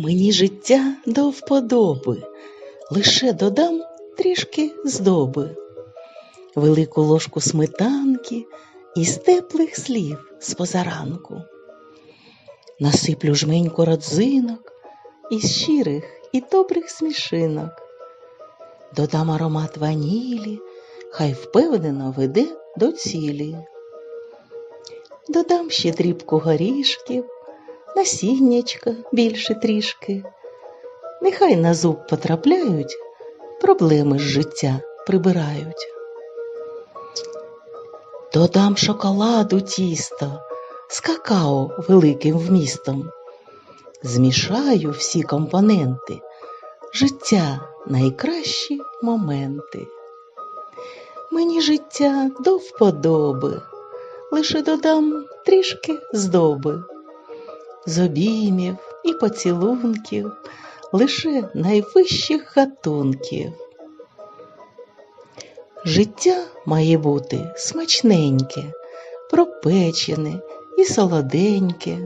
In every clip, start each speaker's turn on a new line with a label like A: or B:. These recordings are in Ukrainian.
A: Мені життя до вподоби, лише додам трішки здоби, велику ложку сметанки із теплих слів з позаранку. Насиплю жменьку родзинок із щирих і добрих смішинок. Додам аромат ванілі, хай впевнено веде до цілі. Додам ще дрібку горішків, насіннячка більше трішки. Нехай на зуб потрапляють, проблеми з життя прибирають. Додам шоколаду тісто з какао великим вмістом. Змішаю всі компоненти, життя найкращі моменти. Мені життя до вподоби, лише додам трішки здоби, з обіймів і поцілунків, лише найвищих гатунків. Життя має бути смачненьке, пропечене і солоденьке.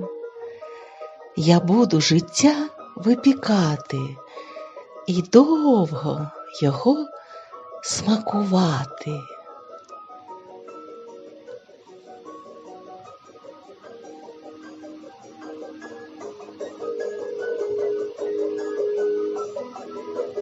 A: Я буду життя випікати і довго його смакувати.